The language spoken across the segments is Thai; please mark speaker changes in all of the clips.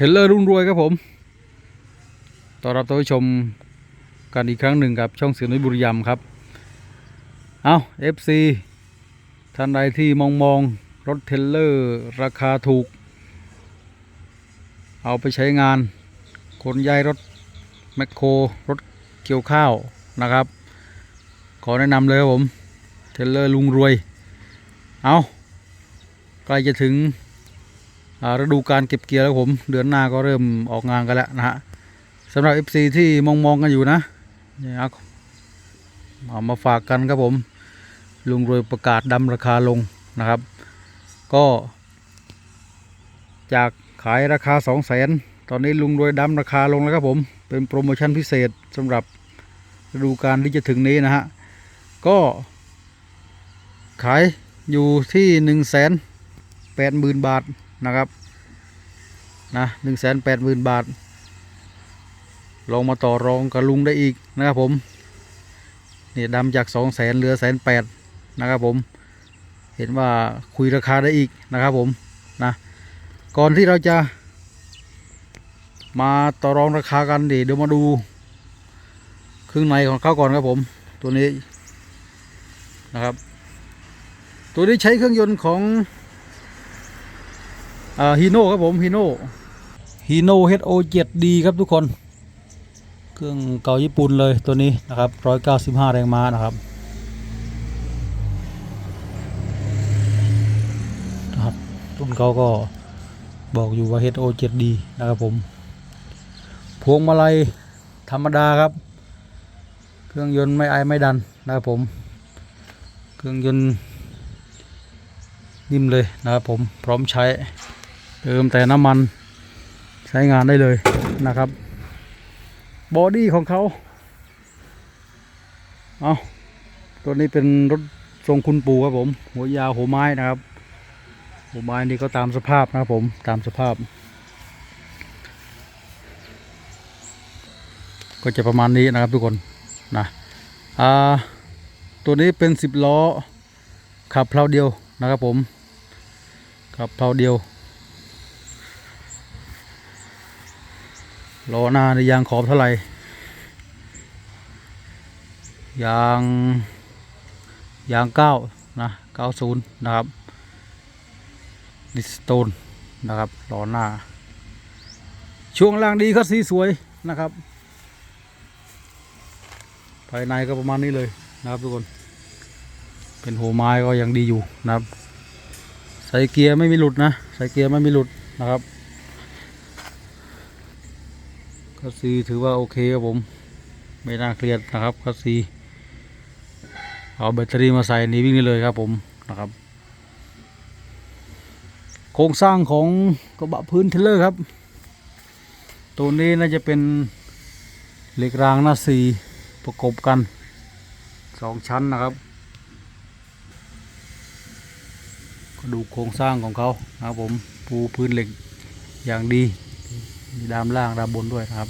Speaker 1: เทเลอร์รุ่งรวยครับผมต้อนรับท่านผู้ชมกันอีกครั้งหนึ่งกับช่องเสียงนุ้ยบุรีรัมย์ครับ เอา FC ท่านใดที่มองมองรถเทเลอร์ราคาถูก เอาไปใช้งานขนย้ายรถแมคโครรถเกี่ยวข้าวนะครับ ขอแนะนำเลยครับผม เทเลอร์ลุงรวย เอาใกล้จะถึง ฤดูการเก็บเกี่ยวแล้วผม เดือนหน้าก็เริ่มออกงานกันแล้วนะฮะสำหรับ FC ที่มองมองกันอยู่นะนี่เอาเอามาฝากกันครับผมลุงรวยประกาศดำราคาลงนะครับ ก็ จากขายราคา 2 0 0แสนตอนนี้ลุงรวยดำราคาลงแล้วครับผมเป็นโปรโมชั่นพิเศษสำหรับฤดูการที่จะถึงนี้นะฮะก็ ขายอยู่ที่1นึ่งแสนแปดหมื่นบาท นะครับนะหนึ่งแสนแปดหมื่นบาท ลองมาต่อรองกับลุงได้อีกนะครับผมนี่ดำจากสองแสนเหลือแสนแปดนะครับผม เห็นว่าคุยราคาได้อีกนะครับผมนะก่อนที่เราจะ มาต่อรองราคากันดิเดี๋ยวมาดูเครื่องในของเขาก่อนครับผม ตัวนี้นะครับ ตัวนี้ใช้เครื่องยนต์ของ ฮีโน่ครับผมฮีโน่ฮีโน่ HO7D ครับทุกคน เครื่องเก่าญี่ปุ่นเลยตัวนี้นะครับ 195 แรงม้านะครับนะครับรุ่นเขาก็บอกอยู่ว่า HO7D นะครับผมพวงมาลัยธรรมดาครับ เครื่องยนต์ไม่ไอไม่ดันนะครับผม เครื่องยนต์นิ่มเลยนะครับผมพร้อมใช้ เติมแต่น้ำมันใช้งานได้เลยนะครับบอดี้ของเขาเอาตัวนี้เป็นรถทรงคุณปู่ครับผม หัวยาวหัวไม้นะครับหัวไม้นี่ก็ตามสภาพนะครับผมตามสภาพ ก็จะประมาณนี้นะครับทุกคนนะอ่าตัวนี้เป็นสิบล้อขับเพลาเดียวนะครับผมขับเพลาเดียว ล้อหน้าในยางขอบเท่าไหร่ยางยางเก้านะเก้าศูนย์นะครับดิสโตนนะครับล้อหน้า ช่วงล่างดีครับสีสวยนะครับ ภายในก็ประมาณนี้เลยนะครับทุกคน เป็นหัวไม้ก็ยังดีอยู่นะครับ ใส่เกียร์ไม่มีหลุดนะ ใส่เกียร์ไม่มีหลุดนะครับ คัสซีถือว่าโอเคครับผม ไม่น่าเครียดนะครับคัสซีเอาแบตเตอรี่มาใส่นี้วิ่งได้เลยครับผมนะครับ โครงสร้างของกระบะพื้นเทเลอร์ครับ ตัวนี้น่าจะเป็นเหล็กรางหน้าสีประกบกันสองชั้นนะครับก็ดูโครงสร้างของเขานะครับผมปูพื้นเหล็กอย่างดี มีดามล่างดามบนด้วยนะครับ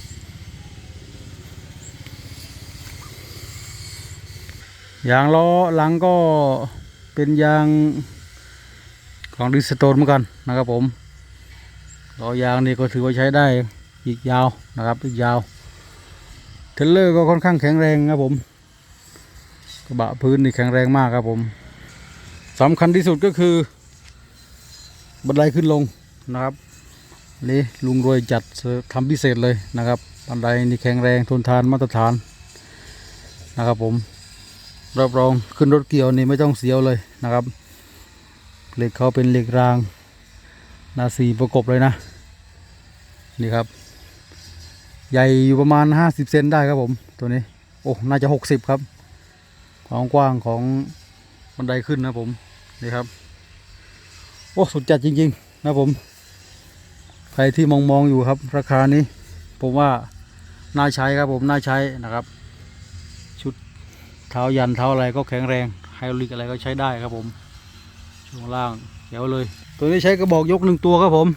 Speaker 1: ยางล้อหลังก็เป็นยางของดิสโตนเหมือนกันนะครับผมล้อยางนี่ก็ถือว่าใช้ได้อีกยาวนะครับอีกยาวเทรลเลอร์ก็ค่อนข้างแข็งแรงครับผมกระบะพื้นนี่แข็งแรงมากครับผมสำคัญที่สุดก็คือบันไดขึ้นลงนะครับ นี่ลุงรวยจัดทำพิเศษเลยนะครับบันไดนี่แข็งแรงทนทานมาตรฐานนะครับผมรับรองขึ้นรถเกี่ยวนี่ไม่ต้องเสียวเลยนะครับเหล็กเขาเป็นเหล็กรางนาสีประกบเลยนะนี่ครับ ใหญ่อยู่ประมาณ 50 เซนได้ครับผมตัวนี้โอ้น่าจะ 60 ครับความกว้างของบันไดขึ้นนะผมนี่ครับโอ้สุดจัดจริง ๆ นะผม รที่มองมองอยู่ครับ ราคานี้ ผมว่าน่าใช้ครับผมน่าใช้นะครับ ชุดเท้ายันเท้าอะไรก็แข็งแรงไฮดรอลิกอะไรก็ใช้ได้ครับผม ช่วงล่างเดี๋ยวเลย ตัวนี้ใช้กระบอกยกหนึ่งตัวครับผม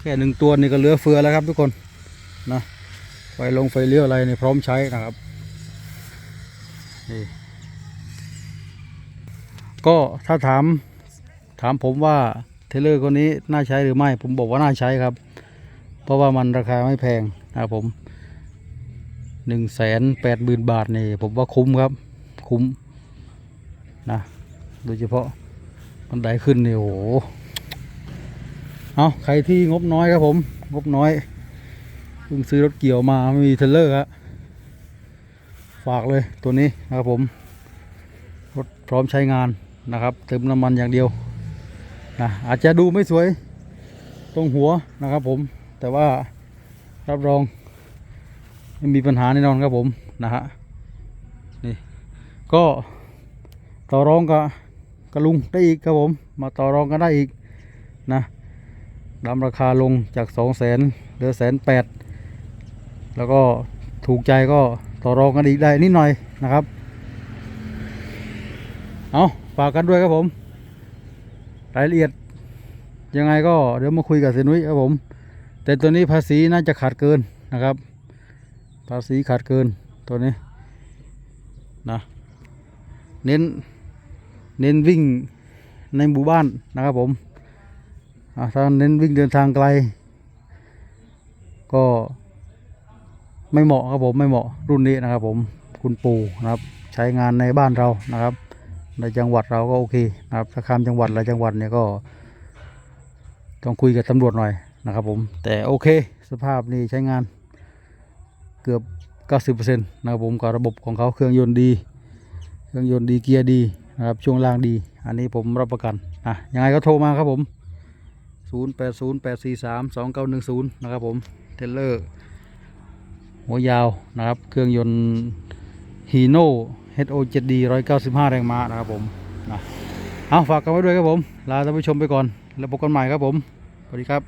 Speaker 1: แค่หนึ่งตัวนี่ก็เหลือเฟือแล้วครับทุกคนนะไฟลงไฟเลี้ยวอะไรนี่พร้อมใช้นะครับนี่ก็ถ้าถามถามผมว่าเทเลอร์คนนี้น่าใช้หรือไม่ ผมบอกว่าน่าใช้ครับ เพราะว่ามันราคาไม่แพงนะครับผมหนึ่งแสนแปดหมื่นบาทนี่ผมว่าคุ้มครับ คุ้มนะโดยเฉพาะบันได้ขึ้นนี่โอ้โหเอาใครที่งบน้อยครับผม งบน้อยเพิ่งซื้อรถเกี่ยวมาไม่มีเทเลอร์ครับฝากเลยตัวนี้นะครับผมรถพร้อมใช้งานนะครับ เติมน้ำมันอย่างเดียวนะอาจจะดูไม่สวยตรงหัวนะครับผม แต่ว่ารับรองไม่มีปัญหาแน่นอนครับผมนะฮะนี่ก็ต่อรองกับกับลุงได้อีกครับผม มาต่อรองกันได้อีกนะดำราคาลงจากสองแสนเหลือแสนแปดแล้วก็ถูกใจก็ต่อรองกันอีกได้นิดหน่อยนะครับ เอาฝากกันด้วยครับผม รายละเอียดยังไงก็เดี๋ยวมาคุยกับเซนุ้ยครับผม แต่ตัวนี้ภาษีน่าจะขาดเกินนะครับ ภาษีขาดเกินตัวนี้นะเน้นเน้นวิ่งในหมู่บ้านนะครับผมถ้าเน้นวิ่งเดินทางไกล ก็ไม่เหมาะครับผมไม่เหมาะรุ่นนี้นะครับผมคุณปู่นะครับ ใช้งานในบ้านเรานะครับ ในจังหวัดเราก็โอเคนะครับถ้าข้ามจังหวัดหลายจังหวัดเนี่ยก็ ต้องคุยกับตำรวจหน่อย นะครับผมแต่โอเคสภาพนี่ใช้งานเกือบ 90%นะครับผมกับระบบของเขาเครื่องยนต์ดี เครื่องยนต์ดีเกียร์ดีนะครับช่วงล่างดี อันนี้ผมรับประกันอะยังไงก็โทรมาครับผม 0808432910 นะครับผมเทเลอร์หัวยาวนะครับเครื่องยนต์ฮีโน่ HO7D 195 แรงม้านะครับผมนะเอาฝากกันไว้ด้วยครับผม ลาท่านผู้ชมไปก่อน แล้วพบกันใหม่ครับผม สวัสดีครับ